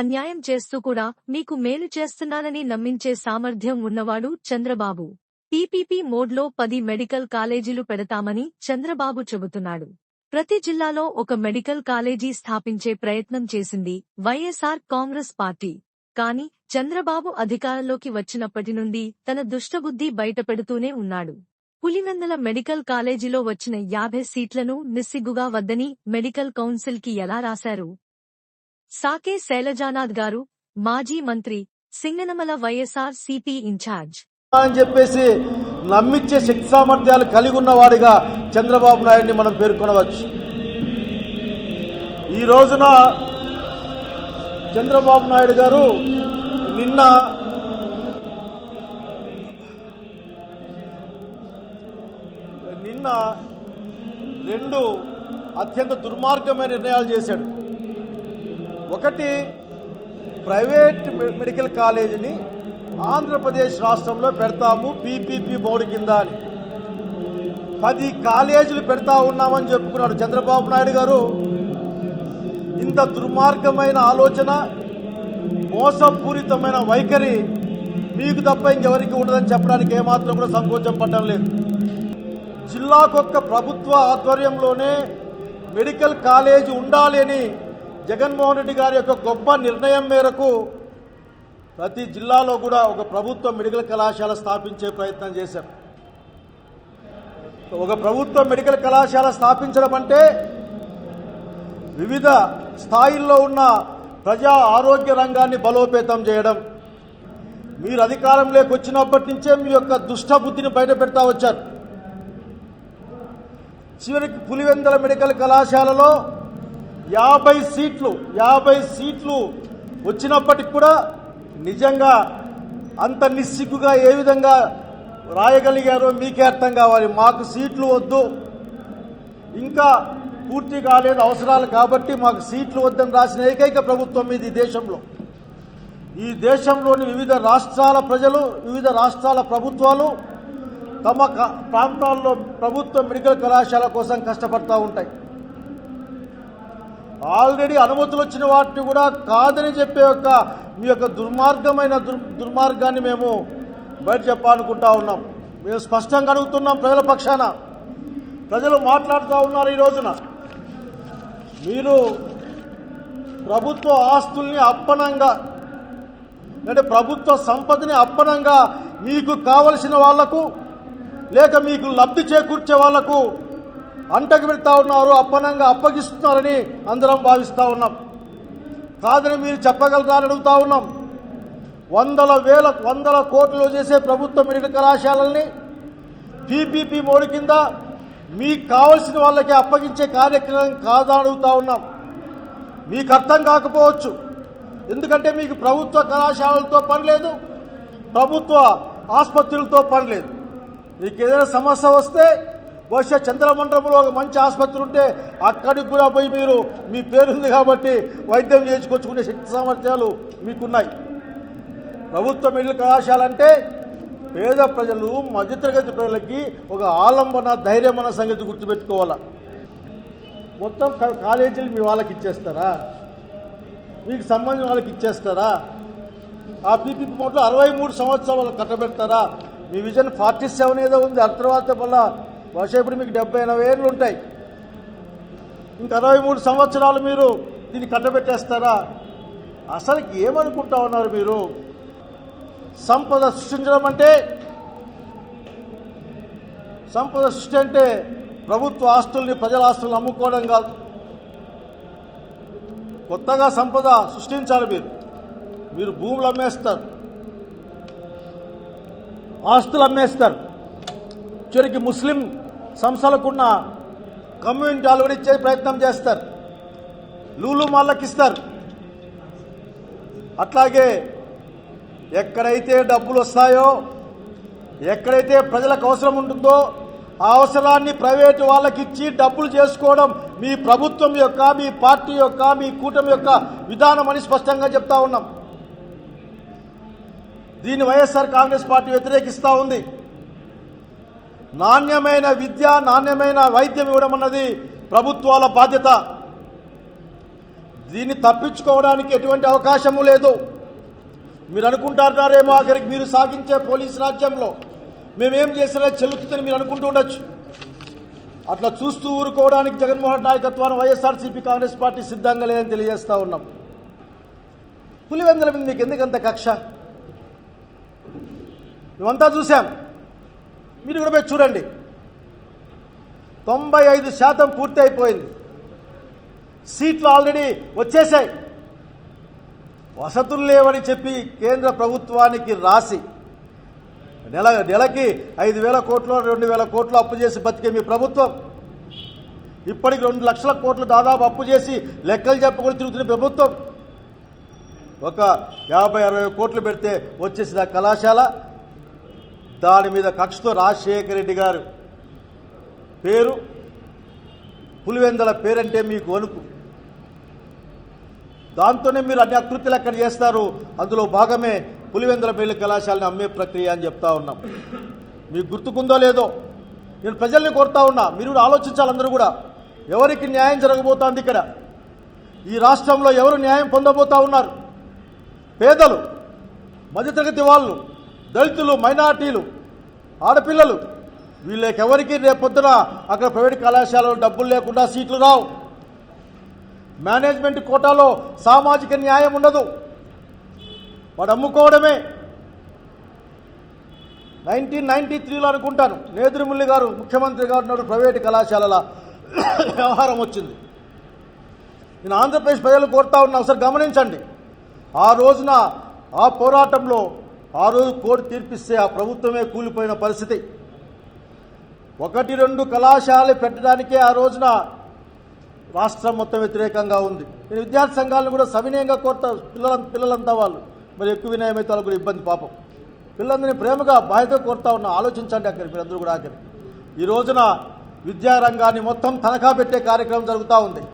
అన్యాయం చేస్తూ కూడా మీకు మేలు చేస్తున్నానని నమ్మించే సామర్థ్యం ఉన్నవాడు చంద్రబాబు. టీపీపీ మోడ్లో పది మెడికల్ కాలేజీలు పెడతామని చంద్రబాబు చెబుతున్నాడు. ప్రతి జిల్లాలో ఒక మెడికల్ కాలేజీ స్థాపించే ప్రయత్నం చేసింది వైఎస్ఆర్ కాంగ్రెస్ పార్టీ. కాని చంద్రబాబు అధికారంలోకి వచ్చినప్పటి నుండి తన దుష్టబుద్ధి బయటపెడుతూనే ఉన్నాడు. పులివెందల మెడికల్ కాలేజీలో వచ్చిన యాభై సీట్లను నిస్సిగ్గుగా వద్దని మెడికల్ కౌన్సిల్కి ఎలా రాశారు? సాకే శైలజానాథ్ గారు మాజీ మంత్రి సింగనమల వైఎస్ఆర్ సిపి ఇన్ఛార్జ్. అని చెప్పేసి నమ్మించే శక్తి సామర్థ్యాలు కలిగి ఉన్నవాడిగా చంద్రబాబు నాయుడిని మనం పేర్కొనవచ్చు. ఈ రోజున చంద్రబాబు నాయుడు గారు నిన్న నిన్న రెండు అత్యంత దుర్మార్గమైన నిర్ణయాలు చేశాడు. ఒకటి ప్రైవేట్ మెడికల్ కాలేజీని ఆంధ్రప్రదేశ్ రాష్ట్రంలో పెడతాము పీపీపీ బోర్డు కింద అని. పది కాలేజీలు పెడతా ఉన్నామని చెప్పుకున్నాడు చంద్రబాబు నాయుడు గారు. ఇంత దుర్మార్గమైన ఆలోచన మోసపూరితమైన వైఖరి మీకు తప్ప ఇంకెవరికి ఉండదని చెప్పడానికి ఏమాత్రం కూడా సంకోచం పడడం లేదు. జిల్లాకొక్క ప్రభుత్వ ఆధ్వర్యంలోనే మెడికల్ కాలేజీ ఉండాలి అని జగన్మోహన్ రెడ్డి గారి యొక్క గొప్ప నిర్ణయం మేరకు ప్రతి జిల్లాలో కూడా ఒక ప్రభుత్వ మెడికల్ కళాశాల స్థాపించే ప్రయత్నం చేశాం. ఒక ప్రభుత్వ మెడికల్ కళాశాల స్థాపించడం అంటే వివిధ స్థాయిల్లో ఉన్న ప్రజా ఆరోగ్య రంగాన్ని బలోపేతం చేయడం. మీరు అధికారంలోకి వచ్చినప్పటి నుంచే మీ యొక్క దుష్ట బుద్ధిని బయట పెడతా వచ్చారు. చివరికి పులివెందల మెడికల్ కళాశాలలో యాభై సీట్లు యాభై సీట్లు వచ్చినప్పటికి కూడా నిజంగా అంత నిస్సిగ్గుగా ఏ విధంగా రాయగలిగారో మీకే అర్థం కావాలి. మాకు సీట్లు వద్దు. ఇంకా పూర్తి కాలేదు అవసరాలు కాబట్టి మాకు సీట్లు వద్దని రాసిన ఏకైక ప్రభుత్వం ఇది ఈ దేశంలో. ఈ దేశంలోని వివిధ రాష్ట్రాల ప్రజలు వివిధ రాష్ట్రాల ప్రభుత్వాలు తమ ప్రాంతాల్లో ప్రభుత్వ మెడికల్ కళాశాల కోసం కష్టపడతా ఉంటాయి. ఆల్రెడీ అనుమతులు వచ్చిన వాటిని కూడా కాదని చెప్పే యొక్క మీ యొక్క దుర్మార్గమైన దుర్ దుర్మార్గాన్ని మేము బయట చెప్పాలనుకుంటా ఉన్నాం. మేము స్పష్టంగా అడుగుతున్నాం ప్రజల పక్షాన. ప్రజలు మాట్లాడుతూ ఉన్నారు ఈ రోజున. మీరు ప్రభుత్వ ఆస్తుల్ని అప్పనంగా అంటే ప్రభుత్వ సంపదని అప్పనంగా మీకు కావలసిన వాళ్ళకు లేక మీకు లబ్ధి చేకూర్చే వాళ్ళకు అంటకు పెడతా ఉన్నారు అప్పనంగా అప్పగిస్తున్నారని అందరం భావిస్తూ ఉన్నాం. కాదని మీరు చెప్పగలరా అడుగుతా ఉన్నాం. వందల వేల వందల కోట్లు చేసే ప్రభుత్వ మెడికల్ కళాశాలల్ని పీపీపీ మోడీ కింద మీకు కావలసిన వాళ్ళకి అప్పగించే కార్యక్రమం కాదా అడుగుతా ఉన్నాం. మీకు అర్థం కాకపోవచ్చు. ఎందుకంటే మీకు ప్రభుత్వ కళాశాలలతో పని లేదు ప్రభుత్వ ఆసుపత్రులతో పని లేదు. మీకు ఏదైనా సమస్య వస్తే బహుశా చంద్రమండలంలో ఒక మంచి ఆసుపత్రి ఉంటే అక్కడికి కూడా పోయి మీరు మీ పేరుంది కాబట్టి వైద్యం చేయించుకొచ్చుకునే శక్తి సామర్థ్యాలు మీకున్నాయి. ప్రభుత్వ మెడికల్ కళాశాల అంటే పేద ప్రజలు మధ్యతరగతి ప్రజలకి ఒక ఆలంబన ధైర్యం అన్న సంగతి గుర్తుపెట్టుకోవాలా. మొత్తం కాలేజీలు మీ వాళ్ళకి ఇచ్చేస్తారా? మీకు సంబంధించిన వాళ్ళకి ఇచ్చేస్తారా? ఆ పీపీపీ మోట్లో అరవై మూడు సంవత్సరాలు కట్టబెడతారా? మీ విజన్ ఫార్టీ సెవెన్ ఏదో ఉంది ఆ తర్వాత మళ్ళీ బహుశా ఇప్పుడు మీకు డెబ్బై ఎనభై ఏళ్ళు ఉంటాయి. ఇంక అరవై మూడు సంవత్సరాలు మీరు దీన్ని కట్టబెట్టేస్తారా? అసలు ఏమనుకుంటా ఉన్నారు మీరు? సంపద సృష్టించడం అంటే సంపద సృష్టి అంటే ప్రభుత్వ ఆస్తుల్ని ప్రజల ఆస్తుల్ని అమ్ముకోవడం కాదు. కొత్తగా సంపద సృష్టించాలి మీరు. మీరు భూములు అమ్మేస్తారు. ఆస్తులు అమ్మేస్తారు. చివరికి ముస్లిం సంస్థలకున్న కమ్యూనిటీలు కూడా ఇచ్చే ప్రయత్నం చేస్తారు. లూలు మాళ్ళకి ఇస్తారు. అట్లాగే ఎక్కడైతే డబ్బులు వస్తాయో ఎక్కడైతే ప్రజలకు అవసరం ఉంటుందో ఆ అవసరాన్ని ప్రైవేటు వాళ్ళకి ఇచ్చి డబ్బులు చేసుకోవడం మీ ప్రభుత్వం యొక్క మీ పార్టీ యొక్క మీ కూటమి యొక్క విధానం అని స్పష్టంగా చెప్తా ఉన్నాం. దీన్ని వైఎస్ఆర్ కాంగ్రెస్ పార్టీ వ్యతిరేకిస్తూ ఉంది. నాణ్యమైన విద్య నాణ్యమైన వైద్యం ఇవ్వడం అన్నది ప్రభుత్వాల బాధ్యత. దీన్ని తప్పించుకోవడానికి ఎటువంటి అవకాశము లేదు. మీరు అనుకుంటారారేమో ఆఖరికి మీరు సాగించే పోలీస్ రాజ్యంలో మేమేం చేసినా చెల్లుతుందని మీరు అనుకుంటూ ఉండొచ్చు. అట్లా చూస్తూ ఊరుకోవడానికి జగన్మోహన్ నాయకత్వాన్ని వైఎస్ఆర్సీపీ కాంగ్రెస్ పార్టీ సిద్ధంగా లేదని తెలియజేస్తూ ఉన్నాం. పులివెందుల మీద మీకు ఎందుకంత కక్ష? మేమంతా చూసాం మీరు కూడా పోయి చూడండి. తొంభై ఐదు శాతం పూర్తి అయిపోయింది. సీట్లు ఆల్రెడీ వచ్చేసాయి. వసతులు లేవని చెప్పి కేంద్ర ప్రభుత్వానికి రాసి నెల నెలకి ఐదు వేల కోట్లు రెండు వేల కోట్లు అప్పు చేసి బతికే మీ ప్రభుత్వం. ఇప్పటికి రెండు లక్షల కోట్లు దాదాపు అప్పు చేసి లెక్కలు చెప్పకుండా తిరుగుతున్న ప్రభుత్వం. ఒక యాభై అరవై కోట్లు పెడితే వచ్చేసిన కళాశాల దాని మీద కక్షతో రాజశేఖర రెడ్డి గారు పేరు పులివెందల పేరంటే మీకు వణుకు. దాంతోనే మీరు అన్ని అకృత్యులు ఎక్కడ చేస్తారు? అందులో భాగమే పులివెందల పెళ్ళి కళాశాలని అమ్మే ప్రక్రియ అని చెప్తా ఉన్నాం. మీకు గుర్తుకుందో లేదో? నేను ప్రజల్ని కోరుతా ఉన్నా మీరు కూడా ఆలోచించాలి అందరూ కూడా. ఎవరికి న్యాయం జరగబోతోంది ఇక్కడ? ఈ రాష్ట్రంలో ఎవరు న్యాయం పొందబోతా ఉన్నారు? పేదలు మధ్యతరగతి వాళ్ళు దళితులు మైనార్టీలు ఆడపిల్లలు వీళ్ళకెవరికి రేపొద్దున అక్కడ ప్రైవేట్ కళాశాలలో డబ్బులు లేకుండా సీట్లు రావు. మేనేజ్మెంట్ కోటాలో సామాజిక న్యాయం ఉండదు. వాడు అమ్ముకోవడమే. నైన్టీన్ నైన్టీ త్రీలో అనుకుంటాను నేదురుముల్లి గారు ముఖ్యమంత్రి గారు ఉన్నాడు ప్రైవేటు కళాశాలల వ్యవహారం వచ్చింది. నేను ఆంధ్రప్రదేశ్ ప్రజలు కోరుతా ఉన్నా ఒకసారి గమనించండి. ఆ రోజున ఆ పోరాటంలో ఆ రోజు కోర్టు తీర్పిస్తే ఆ ప్రభుత్వమే కూలిపోయిన పరిస్థితి. ఒకటి రెండు కళాశాలలు పెట్టడానికే ఆ రోజున రాష్ట్రం మొత్తం వ్యతిరేకంగా ఉంది. నేను విద్యార్థి సంఘాలను కూడా సవినయంగా కోరుతారు పిల్లల పిల్లలంతా వాళ్ళు. మరి ఎక్కువ వినయమైతే వాళ్ళు కూడా ఇబ్బంది పాపం. పిల్లలందరినీ ప్రేమగా బాధ్యత కోరుతా ఉన్నా. ఆలోచించండి అక్కడ మీరందరూ కూడా అక్కడ ఈ రోజున విద్యారంగాన్ని మొత్తం తనఖా పెట్టే కార్యక్రమం జరుగుతూ ఉంది.